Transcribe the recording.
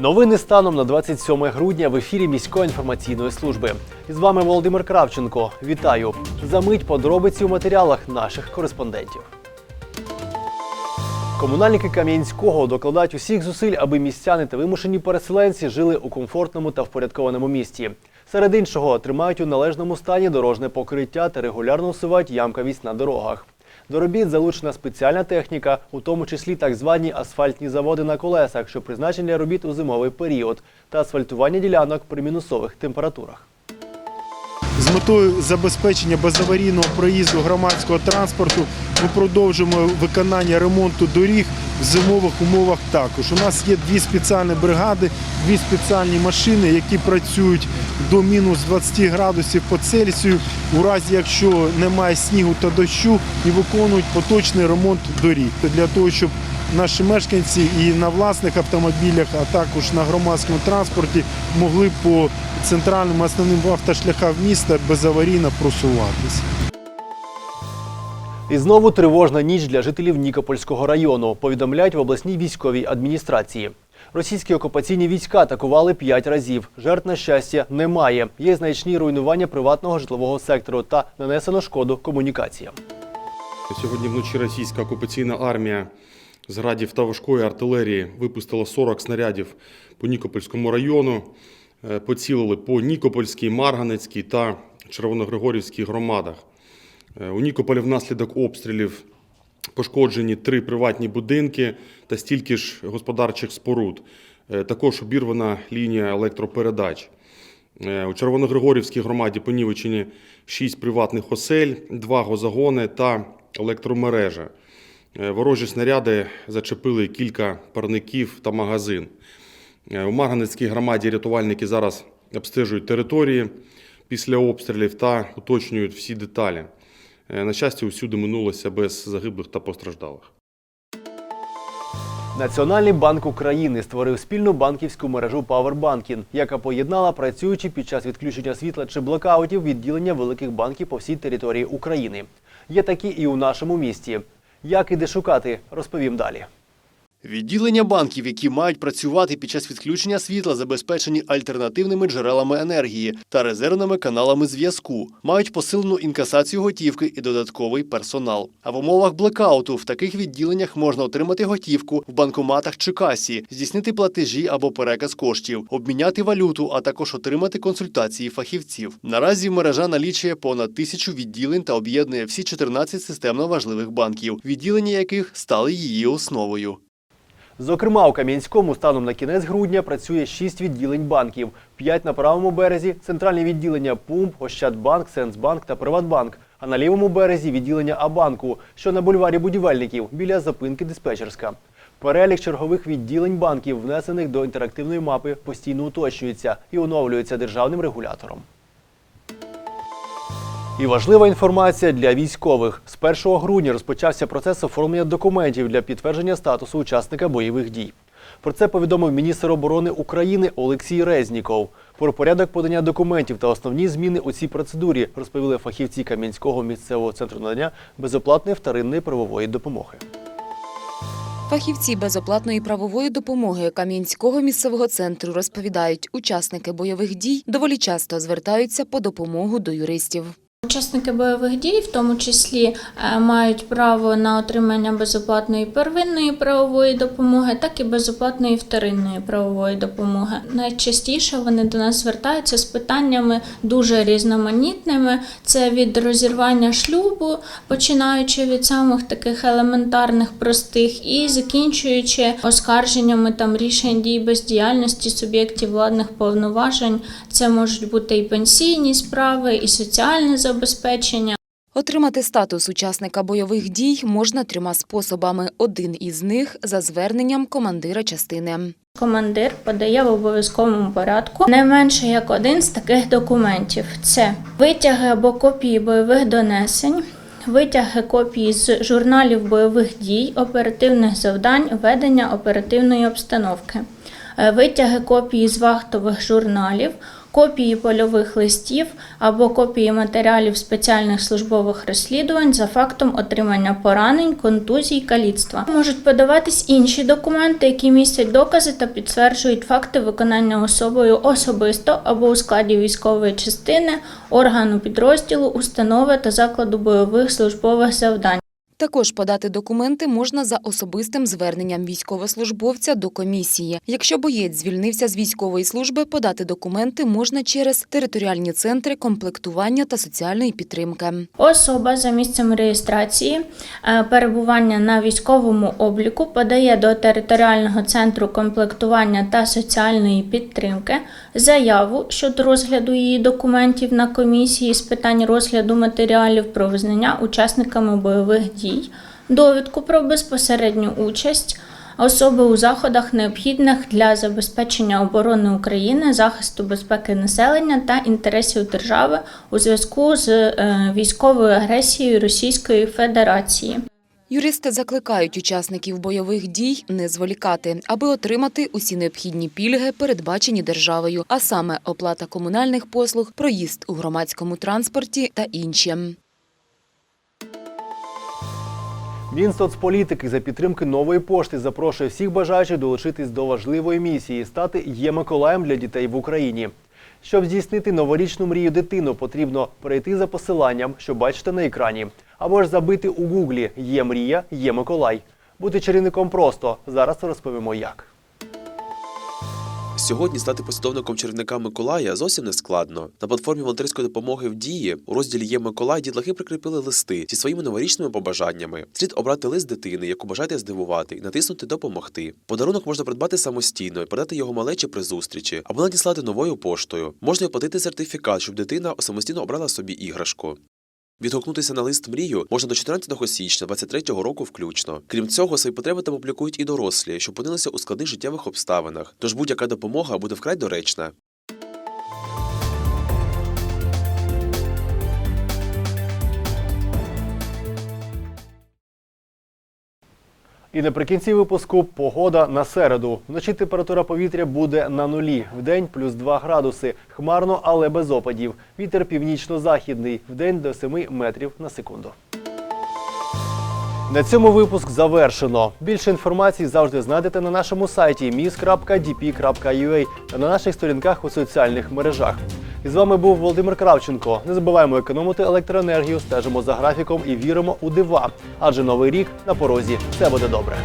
Новини станом на 27 грудня в ефірі міської інформаційної служби. І з вами Володимир Кравченко. Вітаю! Замить подробиці у матеріалах наших кореспондентів. Комунальники Кам'янського докладають усіх зусиль, аби містяни та вимушені переселенці жили у комфортному та впорядкованому місті. Серед іншого тримають у належному стані дорожне покриття та регулярно усувають ямкавість на дорогах. До робіт залучена спеціальна техніка, у тому числі так звані асфальтні заводи на колесах, що призначені для робіт у зимовий період, та асфальтування ділянок при мінусових температурах. З метою забезпечення безаварійного проїзду громадського транспорту ми продовжуємо виконання ремонту доріг в зимових умовах також. У нас є дві спеціальні бригади, дві спеціальні машини, які працюють до мінус 20 градусів по Цельсію, у разі якщо немає снігу та дощу, і виконують поточний ремонт доріг для того, щоб наші мешканці і на власних автомобілях, а також на громадському транспорті могли по центральним основним автошляхам міста безаварійно просуватися. І знову тривожна ніч для жителів Нікопольського району, повідомляють в обласній військовій адміністрації. Російські окупаційні війська атакували п'ять разів. Жертв на щастя немає. Є значні руйнування приватного житлового сектору та нанесено шкоду комунікаціям. Сьогодні вночі російська окупаційна армія з градів та важкої артилерії випустила 40 снарядів по Нікопольському району. Е, Поцілили по Нікопольській, Марганецькій та Червоногригорівській громадах. Е, У Нікополі внаслідок обстрілів пошкоджені три приватні будинки та стільки ж господарчих споруд. Е, Також обірвана лінія електропередач. Е, У Червоногригорівській громаді понівечені 6 приватних осель, 2 гозагони та електромережа. Ворожі снаряди зачепили кілька парників та магазин. У Марганецькій громаді рятувальники зараз обстежують території після обстрілів та уточнюють всі деталі. Е, На щастя, усюди минулося без загиблих та постраждалих. Національний банк України створив спільну банківську мережу Powerbanking, яка поєднала працюючі під час відключення світла чи блокаутів відділення великих банків по всій території України. Є такі і у нашому місті. Як і де шукати, розповім далі. Відділення банків, які мають працювати під час відключення світла, забезпечені альтернативними джерелами енергії та резервними каналами зв'язку, мають посилену інкасацію готівки і додатковий персонал. А в умовах блекауту в таких відділеннях можна отримати готівку в банкоматах чи касі, здійснити платежі або переказ коштів, обміняти валюту, а також отримати консультації фахівців. Наразі мережа налічує понад тисячу відділень та об'єднує всі 14 системно важливих банків, відділення яких стали її основою. Зокрема, у Кам'янському станом на кінець грудня працює 6 відділень банків, 5 на правому березі, центральні відділення ПУМП, Ощадбанк, Сенсбанк та Приватбанк, а на лівому березі відділення Абанку, що на бульварі будівельників біля зупинки диспетчерська. Перелік чергових відділень банків, внесених до інтерактивної мапи, постійно уточнюється і оновлюється державним регулятором. І важлива інформація для військових. З 1 грудня розпочався процес оформлення документів для підтвердження статусу учасника бойових дій. Про це повідомив міністр оборони України Олексій Резніков. Про порядок подання документів та основні зміни у цій процедурі розповіли фахівці Кам'янського місцевого центру надання безоплатної вторинної правової допомоги. Фахівці безоплатної правової допомоги Кам'янського місцевого центру розповідають, учасники бойових дій доволі часто звертаються по допомогу до юристів. Учасники бойових дій, в тому числі, е, мають право на отримання безоплатної первинної правової допомоги, так і безоплатної вторинної правової допомоги. Найчастіше вони до нас звертаються з питаннями дуже різноманітними. Це від розірвання шлюбу, починаючи від самих таких елементарних, простих, і закінчуючи оскарженнями там рішень дій бездіяльності суб'єктів владних повноважень. Це можуть бути і пенсійні справи, і соціальне забезпечення. Отримати статус учасника бойових дій можна трьома способами. Один із них за зверненням командира частини. Командир подає в обов'язковому порядку не менше як один з таких документів: це витяги або копії бойових донесень. Витяги копії з журналів бойових дій, оперативних завдань, ведення оперативної обстановки, витяги копії з вахтових журналів, копії польових листів або копії матеріалів спеціальних службових розслідувань за фактом отримання поранень, контузій, каліцтва. Можуть подаватись інші документи, які містять докази та підтверджують факти виконання особою особисто або у складі військової частини, органу підрозділу, установи та закладу бойових службових завдань. Також подати документи можна за особистим зверненням військовослужбовця до комісії. Якщо боєць звільнився з військової служби, подати документи можна через територіальні центри комплектування та соціальної підтримки. Особа за місцем реєстрації е, перебування на військовому обліку подає до територіального центру комплектування та соціальної підтримки заяву щодо розгляду її документів на комісії з питань розгляду матеріалів про визнання учасниками бойових дій, довідку про безпосередню участь. Особи у заходах, необхідних для забезпечення оборони України, захисту безпеки населення та інтересів держави у зв'язку з е, військовою агресією Російської Федерації. Юристи закликають учасників бойових дій не зволікати, аби отримати усі необхідні пільги, передбачені державою, а саме оплата комунальних послуг, проїзд у громадському транспорті та інші. Мінсоцполітики за підтримки нової пошти запрошує всіх бажаючих долучитись до важливої місії стати є-миколаєм для дітей в Україні. Щоб здійснити новорічну мрію дитину, потрібно перейти за посиланням, що бачите на екрані, або ж забити у гуглі Є мрія, є Миколай. Бути чарівником просто. Зараз розповімо як. Сьогодні стати послідовником чарівника Миколая зовсім не складно. На платформі волонтерської допомоги в дії у розділі Є Миколай дітлахи прикріпили листи зі своїми новорічними побажаннями. Слід обрати лист дитини, яку бажаєте здивувати, і натиснути Допомогти. Подарунок можна придбати самостійно і передати його малечі при зустрічі або надіслати новою поштою. Можна оплатити сертифікат, щоб дитина самостійно обрала собі іграшку. Відгукнутися на лист мрію можна до 14 січня 23 року включно. Крім цього, свої потреби там публікують і дорослі, що опинилися у складних життєвих обставинах. Тож будь-яка допомога буде вкрай доречна. І наприкінці випуску погода на середу. Вночі температура повітря буде на нулі. Вдень плюс 2 градуси. Хмарно, але без опадів. Вітер північно-західний. Вдень до 7 метрів на секунду. На цьому випуск завершено. Більше інформації завжди знайдете на нашому сайті mis.dp.ua та на наших сторінках у соціальних мережах. І з вами був Володимир Кравченко. Не забуваємо економити електроенергію, стежимо за графіком і віримо у дива. Адже новий рік на порозі. Все буде добре.